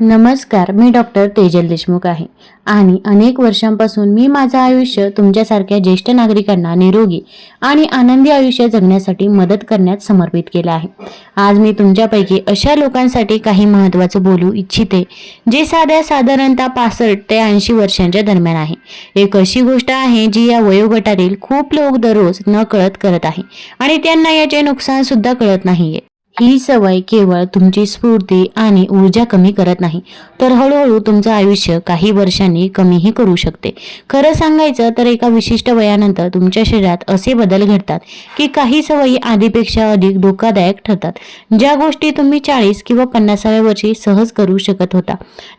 नमस्कार मी डॉक्टर तेजल देशमुख आहे. आणि अनेक वर्षांपासून मी माझं आयुष्य तुमच्यासारख्या ज्येष्ठ नागरिकांना निरोगी आणि आनंदी आयुष्य जगण्यासाठी मदत करण्यात समर्पित केलं आहे. आज मी तुमच्यापैकी अशा लोकांसाठी काही महत्त्वाचं बोलू इच्छिते जे साध्या साधारणतः पासष्ट ते ऐंशी वर्षांच्या दरम्यान आहे. एक अशी गोष्ट आहे जी या वयोगटातील खूप लोक दररोज न कळत करत आहे आणि त्यांना याचे नुकसान सुद्धा कळत नाहीये. ही सवय केवळ तुमची स्फूर्ती आणि ऊर्जा कमी करत नाही तर हळूहळू तुमचं आयुष्य काही वर्षांनी कमीही करू शकते. खरं सांगायचं तर एका विशिष्ट वयानंतर तुमच्या शरीरात असे बदल घडतात की काही सवयी आधीपेक्षा अधिक धोकादायक ठरतात ज्या गोष्टी तुम्ही चाळीस किंवा पन्नासाव्या वर्षी सहज करू शकत होता.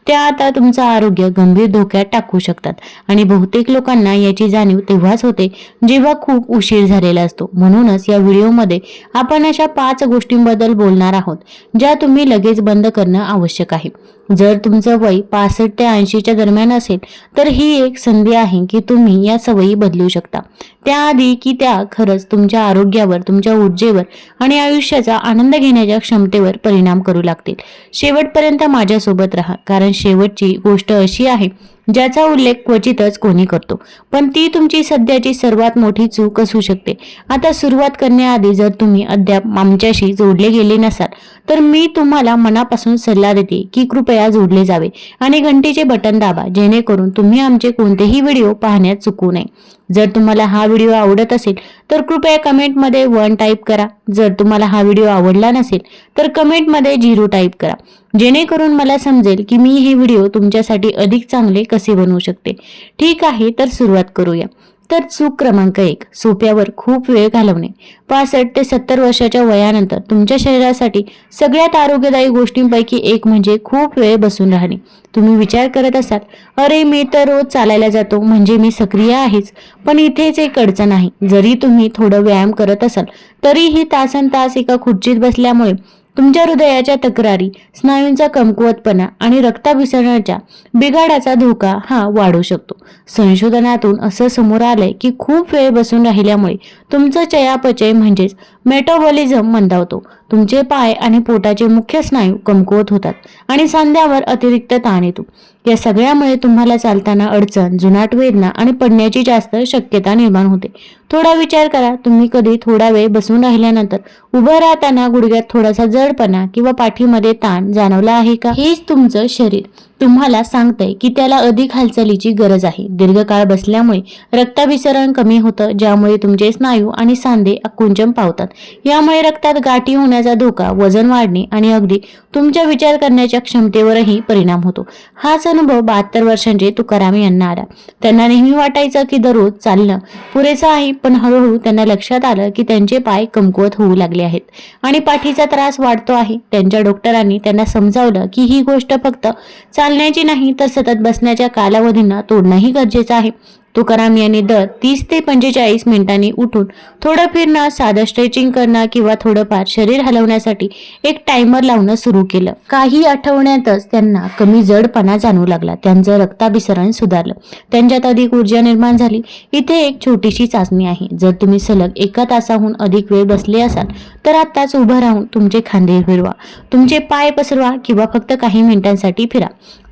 त्या आता तुमचं आरोग्य गंभीर धोक्यात टाकू शकतात आणि बहुतेक लोकांना याची जाणीव तेव्हाच होते जेव्हा खूप उशीर झालेला असतो. म्हणूनच या व्हिडिओमध्ये आपण अशा पाच गोष्टींबद्दल बोलणार आहोत ज्या तुम्ही लगेच बंद करणं आवश्यक आहे. जर तुमचं वय पासष्ट ते ऐंशीच्या दरम्यान असेल तर ही एक संधी आहे की तुम्ही या सवयी बदलू शकता. त्याआधी की त्या खरंच तुमच्या आरोग्यावर तुमच्या ऊर्जेवर आणि आयुष्याचा आनंद घेण्याच्या क्षमतेवर परिणाम करू लागतील. शेवटपर्यंत माझ्यासोबत राहा कारण शेवटची गोष्ट अशी आहे ज्याचा उल्लेख क्वचितच कोणी करतो. पण ती तुमची सध्याची सर्वात मोठी चूक असू शकते. आता सुरुवात करण्याआधी जर तुम्ही अद्याप आमच्याशी जोडले गेले नसाल तर मी तुम्हाला मनापासून सल्ला देते की कृपया जोडले जावे आणि घंटीचे बटन दाबा जेणेकरून तुम्ही आमचे कोणतेही व्हिडिओ पाहण्यात चुकू नये. जर तुम्हाला हा व्हिडिओ आवडत असेल तर कृपया कमेंटमध्ये वन टाईप करा. जर तुम्हाला हा व्हिडिओ आवडला नसेल तर कमेंटमध्ये झिरो टाईप करा. जेणेकरून मला समजेल की मी हे व्हिडिओ तुमच्यासाठी अधिक चांगले कसे बनवू शकते. ठीक आहे तर सुरुवात करूया. तर चूक क्रमांक एक. सोप्यावर खूप वेळ घालवणे. पासष्ट ते सत्तर वर्षाच्या वयानंतर तुमच्या शरीरासाठी सगळ्यात आरोग्यदायी गोष्टींपैकी एक म्हणजे खूप वेळ बसून राहणे. तुम्ही विचार करत असाल अरे मी तर रोज चालायला जातो म्हणजे मी सक्रिय आहेच. पण इथेच एक अडचण आहे. जरी तुम्ही थोडं व्यायाम करत असाल तरीही तासन तास एका खुर्चीत बसल्यामुळे तुमच्या हृदयाच्या तक्रारी स्नायूंचा कमकुवतपणा आणि रक्ताभिसरणाच्या बिघाडाचा धोका हा वाढू शकतो. संशोधनातून असं समोर आलंय की खूप वेळ बसून राहिल्यामुळे तुमचं चयापचय म्हणजेच मेटाबॉलिझम मंदावतो. तुमचे पाय आणि पोटाचे मुख्य स्नायू कमकुवत होतात आणि सांध्यावर अतिरिक्त ताण येतो. या सगळ्यामुळे तुम्हाला चालताना अडचण जुनाट वेदना आणि पडण्याची जास्त शक्यता निर्माण होते. थोडा विचार करा तुम्ही कधी थोडा वेळ बसून राहिल्यानंतर उभं राहताना गुडघ्यात थोडासा जडपणा किंवा पाठीमध्ये ताण जाणवला आहे का? हेच तुमचं शरीर. तुम्हाला सांगतंय की त्याला अधिक हालचालीची गरज आहे. दीर्घकाळ बसल्यामुळे रक्ताभिसरण कमी होतं ज्यामुळे तुमचे स्नायू आणि सांधे आकुंचन पावतात. यामुळे रक्तात गाठी होण्याचा धोका वजन वाढणे आणि अगदी तुमच्या विचार करण्याच्या क्षमतेवरही परिणाम होतो. हाच अनुभव बहात्तर वर्षांचे तुकाराम यांना आला. त्यांना नेहमी वाटायचं की दररोज चालणं पुरेसं आहे पण हळूहळू त्यांना लक्षात आलं की त्यांचे पाय कमकुवत होऊ लागले आहेत आणि पाठीचा त्रास वाढतो आहे. त्यांच्या डॉक्टरांनी त्यांना समजावलं की ही गोष्ट फक्त चाल चालण्याची नाही तर सतत बसण्याच्या कालावधींना तोडणंही गरजेचं आहे. तुकाराम यांनी दर तीस ते पंचेचाळीस मिनिटांनी उठून थोडं फिरणं साधं स्ट्रेचिंग करणं किंवा थोडंफार शरीर हलवण्यासाठी एक टायमर लावणं सुरू केलं. काही आठवड्यातच त्यांना कमी जडपणा जाणवू लागला. त्यांचं रक्ताभिसरण सुधारलं. त्यांच्यात अधिक ऊर्जा निर्माण झाली. इथे एक छोटीशी चाचणी आहे. जर तुम्ही सलग एका तासाहून अधिक वेळ बसले असाल तर आत्ताच उभं राहून तुमचे खांदे फिरवा. तुमचे पाय पसरवा किंवा फक्त काही मिनिटांसाठी फिरा.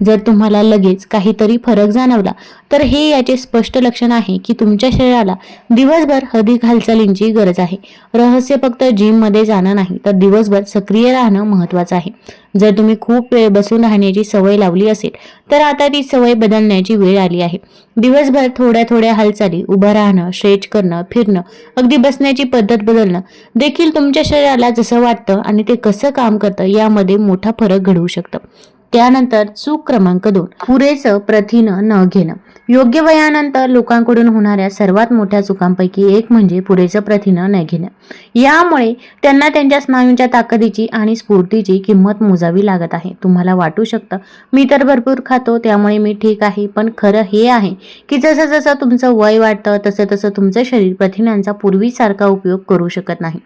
जर तुम्हाला लगेच काहीतरी फरक जाणवला तर हे याचे स्पष्ट लक्षण आहे की तुमच्या शरीराला दिवसभर अधिक हालचालींची गरज आहे. रहस्य फक्त जिममध्ये जाणं नाही तर दिवसभर सक्रिय राहणं महत्वाचं आहे. जर तुम्ही खूप वेळ बसून राहण्याची सवय लावली असेल तर आता ती सवय बदलण्याची वेळ आली आहे. दिवसभर थोड्या थोड्या हालचाली उभं राहणं स्ट्रेच करणं फिरणं अगदी बसण्याची पद्धत बदलणं देखील तुमच्या शरीराला जसं वाटतं आणि ते कसं काम करतं यामध्ये मोठा फरक घडवू शकतं. त्यानंतर चूक क्रमांक दोन. पुरेसं प्रथिनं न घेणं. योग्य वयानंतर लोकांकडून होणाऱ्या सर्वात मोठ्या चुकांपैकी एक म्हणजे पुरेसं प्रथिनं न घेणं. यामुळे त्यांना त्यांच्या स्नायूंच्या ताकदीची आणि स्फूर्तीची किंमत मोजावी लागत आहे. तुम्हाला वाटू शकतं मी तर भरपूर खातो त्यामुळे मी ठीक आहे पण खरं हे आहे की जसं जसं तुमचं वय वाढतं तसं तसं तुमचं शरीर प्रथिनांचा पूर्वीसारखा उपयोग करू शकत नाही.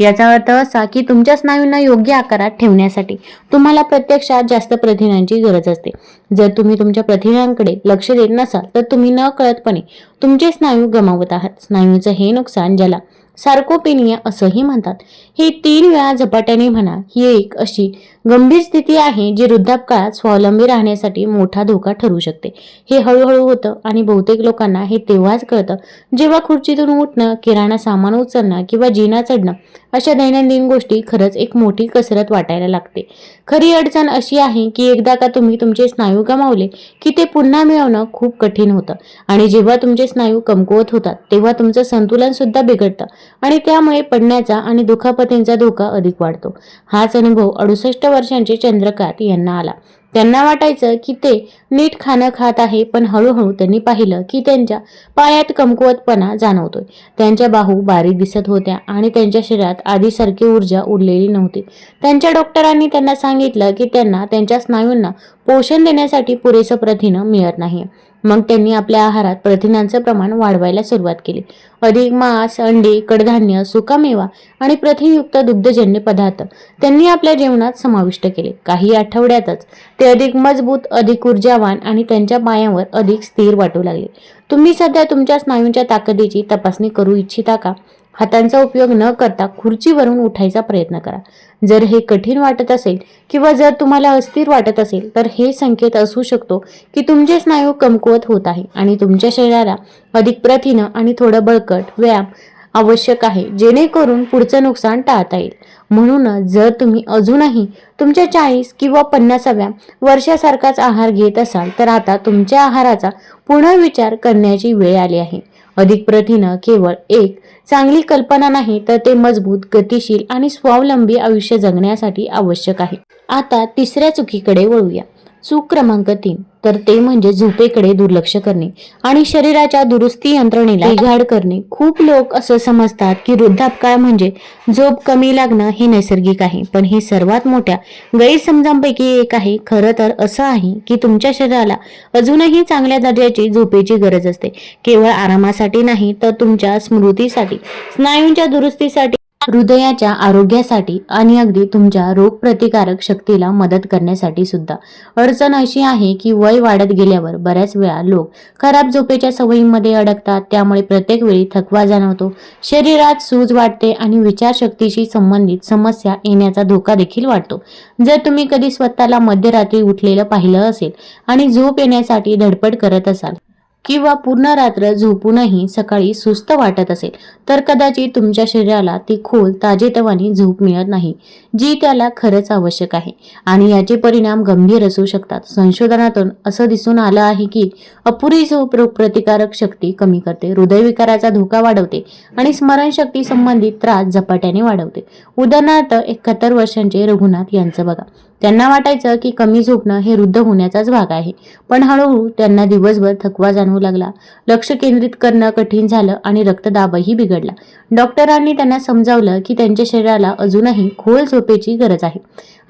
याचा अर्थ असा की तुमच्या स्नायूंना योग्य आकारात ठेवण्यासाठी तुम्हाला प्रत्यक्षात जास्त प्रथिनांची गरज असते. जर तुम्ही तुमच्या प्रथिनांकडे लक्ष देत नसाल तर तुम्ही न कळतपणे तुमचे स्नायू गमावत आहात. स्नायूचं हे नुकसान ज्याला सार्कोपेनिया असंही म्हणतात. हे तीन वेळा झपाट्याने म्हणा ही एक अशी गंभीर स्थिती आहे जी वृद्धापकाळात स्वावलंबी राहण्यासाठी मोठा धोका ठरू शकते. हे हळूहळू होतं आणि बहुतेक लोकांना हे तेव्हाच कळतं जेव्हा खुर्चीतून उठणं किराणा सामान उचलणं किंवा जिना चढणं अशा दैनंदिन गोष्टी खरंच एक मोठी कसरत वाटायला लागते. खरी अडचण अशी आहे की एकदा का तुम्ही तुमचे स्नायू गमावले की ते पुन्हा मिळवणं खूप कठीण होतं आणि जेव्हा तुमचे स्नायू कमकुवत होतात तेव्हा तुमचं संतुलन सुद्धा बिघडतं. आणि त्यामुळे पडण्याचा आणि दुखापतींचा धोका अधिक वाढतो. हाच अनुभव अडुसष्ट वर्षांचे चंद्रकांत यांना आला. त्यांना वाटायचं की ते नीट खाणं खात आहे पण हळूहळू त्यांनी पाहिलं की त्यांच्या पायात कमकुवतपणा जाणवतोय. त्यांच्या बाहू बारीक दिसत होत्या आणि त्यांच्या शरीरात आधीसारखी ऊर्जा उरलेली नव्हती. त्यांच्या डॉक्टरांनी त्यांना सांगितलं की त्यांना त्यांच्या स्नायूंना पोषण देण्यासाठी पुरेसं प्रथिनं मिळत नाही मग त्यांनी आपल्या आहारात प्रथिनांचं प्रमाण वाढवायला सुरुवात केली. अधिक मांस अंडी कडधान्य सुकामेवा आणि प्रथिनयुक्त दुग्धजन्य पदार्थ त्यांनी आपल्या जेवणात समाविष्ट केले. काही आठवड्यातच ते अधिक मजबूत अधिक ऊर्जावान आणि त्यांच्या पायावर अधिक स्थिर वाटू लागले. तुम्ही सध्या तुमच्या स्नायूंच्या ताकदीची तपासणी करू इच्छिता का? हातांचा उपयोग न करता खुर्चीवरून उठायचा प्रयत्न करा. जर हे कठीण वाटत असेल किंवा जर तुम्हाला अस्थिर वाटत असेल तर हे संकेत असू शकतो की तुमचे स्नायू कमकुवत होत आहे आणि तुमच्या शरीराला अधिक प्रथिनं आणि थोडं बळकट व्यायाम आवश्यक आहे जेणेकरून पुढचं नुकसान टाळता येईल. म्हणूनच जर तुम्ही अजूनही तुमच्या चाळीस किंवा पन्नासाव्या वर्षासारखाच आहार घेत असाल तर आता तुमच्या आहाराचा पुनर्विचार करण्याची वेळ आली आहे. अधिक प्रथिनं केवळ एक. चांगली कल्पना नाही तर ते मजबूत गतिशील आणि स्वावलंबी आयुष्य जगण्यासाठी आवश्यक आहे. आता तिसऱ्या चुकीकडे वळूया. चूक क्रमांक तीन. तर ते म्हणजे झोपेकडे दुर्लक्ष करणे आणि शरीराच्या दुरुस्ती यंत्रणेला बिघाड करणे. खूप लोक असं समजतात की वृद्धापकाळ म्हणजे झोप कमी लागणं हे नैसर्गिक आहे पण हे सर्वात मोठ्या गैरसमजांपैकी एक आहे. खरं तर असं आहे की तुमच्या शरीराला अजूनही चांगल्या दर्जाची झोपेची गरज असते. केवळ आरामासाठी नाही तर तुमच्या स्मृतीसाठी स्नायूंच्या दुरुस्तीसाठी हृदयाच्या आरोग्यासाठी आणि अगदी तुमच्या रोगप्रतिकारक शक्तीला मदत करण्यासाठी सुद्धा. अडचण अशी आहे की वय वाढत गेल्यावर बऱ्याच वेळा लोक खराब झोपेच्या सवयींमध्ये अडकतात त्यामुळे प्रत्येक वेळी थकवा जाणवतो. शरीरात सूज वाटते आणि विचारशक्तीशी संबंधित समस्या येण्याचा धोका देखील वाटतो जर तुम्ही कधी स्वतःला मध्यरात्री उठलेलं पाहिलं असेल आणि झोप येण्यासाठी धडपड करत असाल किंवा पूर्ण रात्र झोपूनही सकाळी सुस्त वाटत असेल तर कदाचित तुमच्या शरीराला ती खोल ताजेतवानी झोप मिळत नाही जी त्याला खरंच आवश्यक आहे. आणि याचे परिणाम गंभीर असू शकतात. संशोधनातून असं दिसून आलं आहे की अपुरी झोप रोगप्रतिकारक शक्ती कमी करते हृदयविकाराचा धोका वाढवते आणि स्मरणशक्ती संबंधित त्रास झपाट्याने वाढवते. उदाहरणार्थ एकाहत्तर वर्षांचे रघुनाथ यांचं बघा. त्यांना वाटायचं की कमी झोपणं हे वृद्ध होण्याचाच भाग आहे. पण हळूहळू त्यांना दिवसभर थकवा जाणवू लागला. लक्ष केंद्रित करणं कठीण झालं आणि रक्तदाबही बिघडला. डॉक्टरांनी त्यांना समजावलं की त्यांच्या शरीराला अजूनही खोल झोपेची गरज आहे.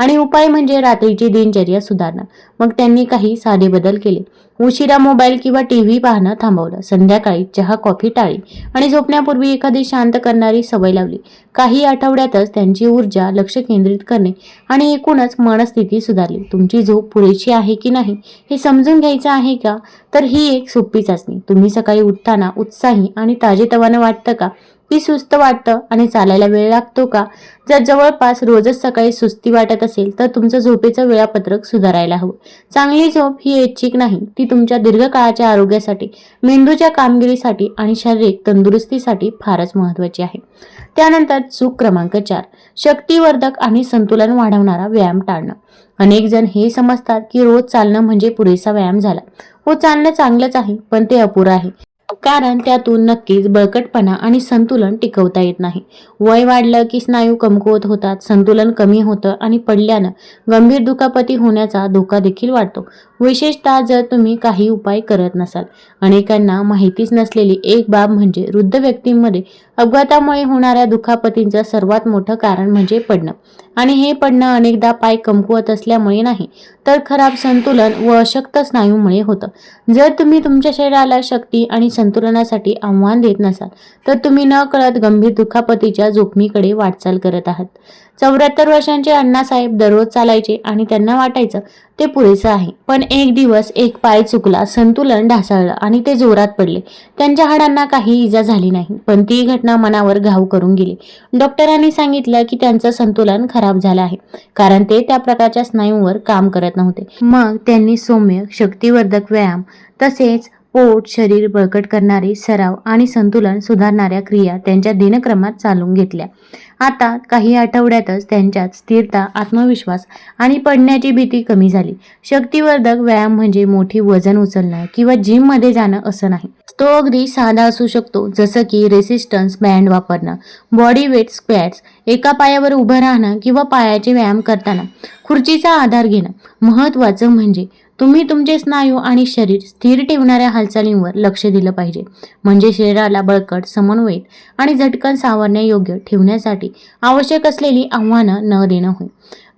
आणि उपाय म्हणजे रात्रीची दिनचर्या सुधारणं. मग त्यांनी काही साधे बदल केले. उशिरा मोबाईल किंवा टी व्ही पाहणं थांबवलं. संध्याकाळी चहा कॉफी टाळी आणि झोपण्यापूर्वी एखादी शांत करणारी सवय लावली. काही आठवड्यातच त्यांची ऊर्जा लक्ष केंद्रित करणे आणि एकूणच मनस्थिती सुधारली. तुमची झोप पुरेशी आहे की नाही हे समजून घ्यायचं आहे का? तर ही एक सोपी चाचणी. तुम्ही सकाळी उठताना उत्साही आणि ताजेतवानं वाटतं का? की सुस्त वाटतं आणि चालायला वेळ लागतो का? जर जवळपास रोजच सकाळी सुस्ती वाटत असेल तर तुमचं झोपेचं वेळापत्रक सुधारायला हवं. चांगली झोप ही ऐच्छिक नाही ती तुमच्या दीर्घकाळाच्या आरोग्यासाठी मेंदूच्या कामगिरीसाठी आणि शारीरिक तंदुरुस्तीसाठी फारच महत्त्वाची आहे. त्यानंतर चूक क्रमांक चार शक्तिवर्धक आणि संतुलन वाढवणारा व्यायाम टाळणं. अनेक जण हे समजतात की रोज चालणं म्हणजे पुरेसा व्यायाम झाला. हो चालणं चांगलंच आहे पण ते अपुरं आहे. कारण त्यातून नक्कीच बळकटपणा आणि संतुलन टिकवता येत नाही. वय वाढलं की स्नायू कमकुवत होतात संतुलन कमी होतं आणि पडल्यानं गंभीर दुखापती होण्याचा धोका देखील वाढतो. विशेषतः जर तुम्ही काही उपाय करत नसाल. अनेकांना माहितीच नसलेली एक बाब म्हणजे वृद्ध व्यक्तींमध्ये अपघातामुळे होणाऱ्या दुखापतींचं सर्वात मोठं कारण म्हणजे पडणं. आणि हे पडणं अनेकदा पाय कमकुवत असल्यामुळे नाही तर खराब संतुलन व अशक्त स्नायूमुळे होतं. जर तुम्ही तुमच्या शरीराला शक्ती आणि संतुलनासाठी आव्हान देत नसाल तर तुम्ही न कळत गंभीर दुखापतीच्या जोखमीकडे वाटचाल करत आहात. चौऱ्याहत्तर वर्षांचे अण्णासाहेब दररोज चालायचे आणि त्यांना वाटायचं ते पुरेसं आहे. पण एक दिवस एक पाय चुकला संतुलन ढासळलं आणि ते जोरात पडले. त्यांच्या हाडांना काही इजा झाली नाही पण ती घटना मनावर घाव करून गेली. डॉक्टरांनी सांगितलं की त्यांचं संतुलन खराब झालं आहे कारण ते त्या प्रकारच्या स्नायूंवर काम करत नव्हते. मग त्यांनी सौम्य शक्तिवर्धक व्यायाम तसेच पोट शरीर बळकट करणारे सराव आणि संतुलन सुधारणाऱ्या क्रिया त्यांच्या दिनक्रमात चालून घेतल्या. आता काही आठवड्यातच त्यांच्यात स्थिरता आत्मविश्वास आणि पडण्याची भीती कमी झाली. शक्तिवर्धक व्यायाम म्हणजे मोठी वजन उचलणं किंवा जिममध्ये जाणं असं नाही. तो अगदी साधा असू शकतो जसं की रेसिस्टन्स बँड वापरणं बॉडी वेट स्क्वॅट्स एका पायावर उभं राहणं किंवा पायाचे व्यायाम करताना खुर्चीचा आधार घेणं. महत्त्वाचं म्हणजे तुम्ही तुमचे स्नायू आणि शरीर स्थिर ठेवणाऱ्या हालचालींवर लक्ष दिलं पाहिजे. म्हणजे शरीराला बळकट समन्वयित आणि झटकन सावरण्यायोग्य ठेवण्यासाठी आवश्यक असलेली आव्हानं न देणं होय.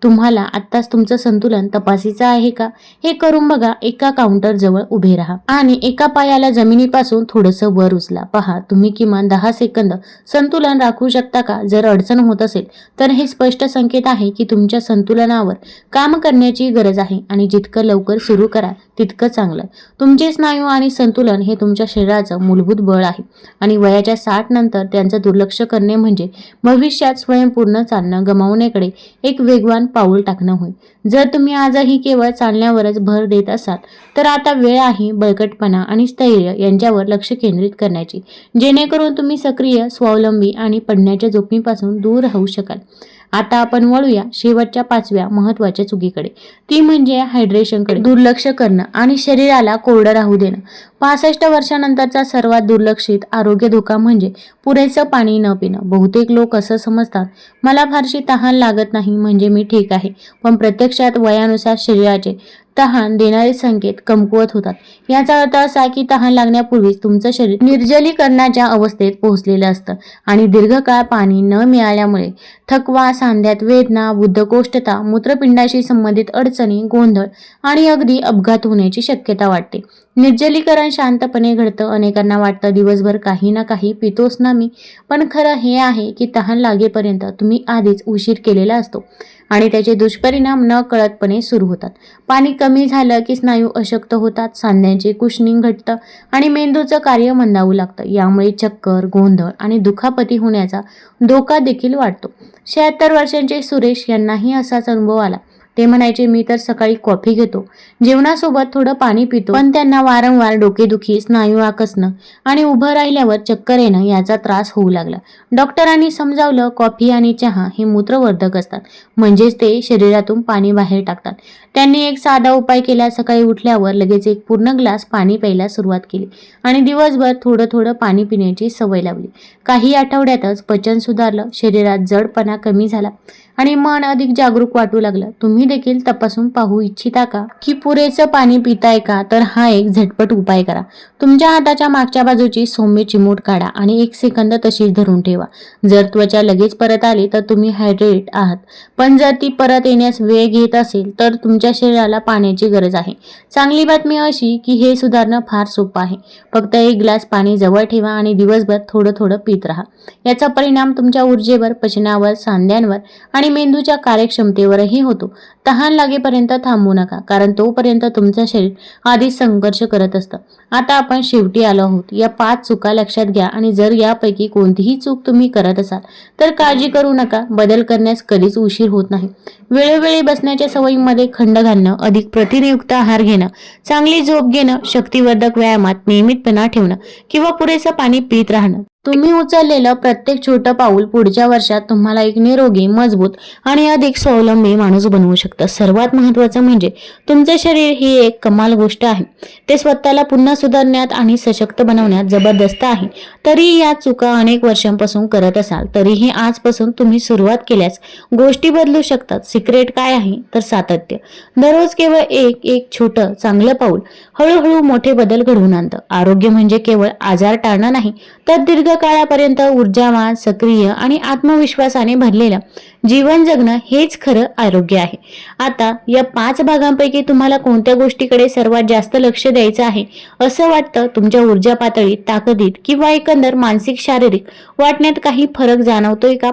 तुम्हाला आत्ताच तुमचं संतुलन तपासीचं आहे का? हे करून बघा एका काउंटर जवळ उभे राहा. आणि एका पायाला जमिनीपासून थोडंसं वर उचला. पहा तुम्ही किमान दहा सेकंद संतुलन राखू शकता का? जर अडचण होत असेल तर हे स्पष्ट संकेत आहे की तुमच्या संतुलनावर काम करण्याची गरज आहे आणि जितकं लवकर सुरू करा तितकं चांगलं. तुमचे स्नायू आणि संतुलन हे तुमच्या शरीराचं मूलभूत बळ आहे. आणि वयाच्या साठ नंतर त्यांचं दुर्लक्ष करणे म्हणजे भविष्यात स्वयंपूर्ण चालणं गमावण्याकडे एक वेगवान पाऊल टाकणं होय. जर तुम्ही आजही केवळ चालण्यावरच भर देत असाल तर आता वेळ आहे बळकटपणा आणि स्थैर्य यांच्यावर लक्ष केंद्रित करण्याची. जेणेकरून तुम्ही सक्रिय स्वावलंबी आणि पडण्याच्या जोखमीपासून दूर राहू शकाल. आता आपण वळूया शेवटच्या पाचव्या महत्त्वाच्या चुकीकडे. ती म्हणजे हायड्रेशनकडे दुर्लक्ष करणं आणि शरीराला कोरडं राहू देणं. पासष्ट वर्षानंतरचा सर्वात दुर्लक्षित आरोग्य धोका म्हणजे पुरेसं पाणी न पिणं. बहुतेक लोक असं समजतात मला फारशी तहान लागत नाही म्हणजे मी ठीक आहे. पण प्रत्यक्षात वयानुसार शरीराचे तहान देणारे संकेत कमकुवत होतात. याचा अर्थ असा की तहान लागण्यापूर्वीच तुमचं शरीर निर्जलीकरणाच्या अवस्थेत पोहोचलेलं असतं आणि दीर्घकाळ पाणी न मिळाल्यामुळे थकवा सांध्यात वेदना बुद्धकोष्ठता मूत्रपिंडाशी संबंधित अडचणी गोंधळ आणि अगदी अपघात होण्याची शक्यता वाटते. निर्जलीकरण शांतपणे घडतं. अनेकांना वाटतं दिवसभर काही ना काही पितोस ना मी. पण खरं हे आहे की तहान लागेपर्यंत तुम्ही आधीच उशीर केलेला असतो आणि त्याचे दुष्परिणाम न कळतपणे सुरू होतात. पाणी कमी झालं की स्नायू अशक्त होतात. सांध्यांचे कुशनिंग घटतं आणि मेंदूचं कार्य मंदावू लागतं. यामुळे चक्कर गोंधळ आणि दुखापती होण्याचा धोका देखील वाढतो. शहात्तर वर्षांचे सुरेश यांनाही असाच अनुभव आला. ते म्हणायचे मी तर सकाळी कॉफी घेतो. जेवणासोबत थोडं पाणी पितो. पण त्यांना वारंवार डोकेदुखी स्नायू आकसणं आणि उभं राहिल्यावर चक्कर येणं याचा त्रास होऊ लागला. डॉक्टरांनी समजावलं कॉफी आणि चहा हे मूत्रवर्धक असतात. म्हणजेच ते शरीरातून पाणी बाहेर टाकतात. त्यांनी एक साधा उपाय केला. सकाळी उठल्यावर लगेच एक पूर्ण ग्लास पाणी प्यायला सुरुवात केली आणि दिवसभर थोडं थोडं पाणी पिण्याची सवय लावली. काही आठवड्यातच पचन सुधारलं. शरीरात जडपणा कमी झाला. आणि मन अधिक जागरूक वाटू लागलं. तुम्ही देखील तपासून पाहू इच्छिता का? की पुरेसं पाणी पिताय का? तर हा एक झटपट उपाय करा. तुमच्या हाताच्या मागच्या बाजूची सौम्य चिमूट काढा आणि एक सेकंद तशीच धरून ठेवा. जर त्वचा लगेच परत आली तर तुम्ही हायड्रेट आहात. पण जर ती परत येण्यास वेळ घेत असेल तर तुमच्या शरीराला पाण्याची गरज आहे. चांगली बातमी अशी की हे सुधारणं फार सोपं आहे. फक्त एक ग्लास पाणी जवळ ठेवा आणि दिवसभर थोडं थोडं पित राहा. याचा परिणाम तुमच्या ऊर्जेवर पचनावर सांध्यांवर आणि मेंदूच्या कार्यक्षमतेवरही होतो. तहान लागेपर्यंत थांबू नका कारण तोपर्यंत तुमचं शरीर आधीच संघर्ष करत असतं. आता आपण शेवटी आलो आहोत. या पाच चुका लक्षात घ्या आणि जर यापैकी कोणतीही चूक तुम्ही करत असाल तर काळजी करू नका. बदल करण्यास कधीच उशीर होत नाही. वेळोवेळी बसण्याच्या सवयीमध्ये खंड घालणं अधिक प्रतिनियुक्त आहार घेणं चांगली झोप घेणं शक्तिवर्धक व्यायामात नियमितपणा ठेवणं किंवा पुरेसं पाणी पित राहणं. तुम्ही उचललेलं प्रत्येक छोटं पाऊल पुढच्या वर्षात तुम्हाला एक निरोगी मजबूत आणि अधिक स्वावलंबी माणूस बनवू शकतो सर्वात महत्त्वाचं म्हणजे तुमचं शरीर ही एक कमाल गोष्ट आहे. ते स्वतःला पुन्हा सुधारण्यात आणि सशक्त बनवण्यात जबरदस्त आहे. तरी या चुका अनेक वर्षांपासून करत असाल तरीही आजपासून तुम्ही सुरुवात केल्यास गोष्टी बदलू शकतात. सिक्रेट काय आहे? तर सातत्य. दररोज केवळ एक एक छोटं चांगलं पाऊल हळूहळू मोठे बदल घडवून आणतं. आरोग्य म्हणजे केवळ आजार टाळणं नाही तर दीर्घकाळापर्यंत ऊर्जावान सक्रिय आणि आत्मविश्वासाने भरलेलं जीवन जगणं हेच खरं आरोग्य आहे. आता या पाच भागांपैकी तुम्हाला कोणत्या गोष्टीकडे सर्वात जास्त लक्ष द्यायचं आहे? असं वाटतं तुमच्या ऊर्जा पातळीत ताकदीत किंवा एकंदर मानसिक शारीरिक वाटण्यात काही फरक जाणवतोय का?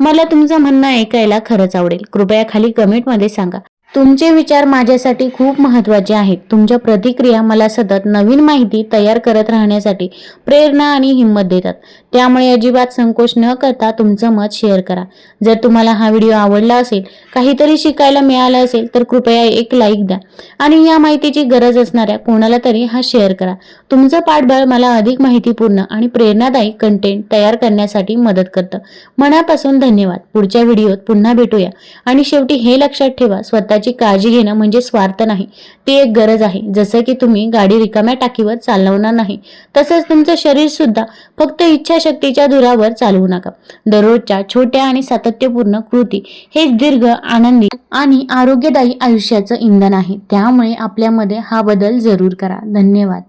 मला तुमचं म्हणणं ऐकायला खरंच आवडेल. कृपया खाली कमेंटमध्ये सांगा. तुमचे विचार माझ्यासाठी खूप महत्त्वाचे आहेत. तुमच्या प्रतिक्रिया मला सतत नवीन माहिती तयार करत राहण्यासाठी प्रेरणा आणि हिंमत देतात. त्यामुळे अजिबात संकोच न करता तुमचं मत शेअर करा. जर तुम्हाला हा व्हिडिओ आवडला असेल काहीतरी शिकायला मिळालं असेल तर कृपया एक लाईक द्या. आणि या माहितीची गरज असणाऱ्या कोणाला तरी हा शेअर करा. तुमचं पाठबळ मला अधिक माहितीपूर्ण आणि प्रेरणादायी कंटेंट तयार करण्यासाठी मदत करतं. मनापासून धन्यवाद. पुढच्या व्हिडिओत पुन्हा भेटूया. आणि शेवटी हे लक्षात ठेवा स्वतःची काळजी घेणं म्हणजे स्वार्थ नाही. ती एक गरज आहे. जसं की तुम्ही गाडी रिकाम्या टाकीवर चालवणार नाही तसंच तुमचं शरीर सुद्धा फक्त इच्छाशक्तीच्या धुरावर चालवू नका. दररोजच्या छोट्या आणि सातत्यपूर्ण कृती हेच दीर्घ आनंदी आणि आरोग्यदायी आयुष्याचं इंधन आहे. त्यामुळे आपल्यामध्ये हा बदल जरूर करा. धन्यवाद.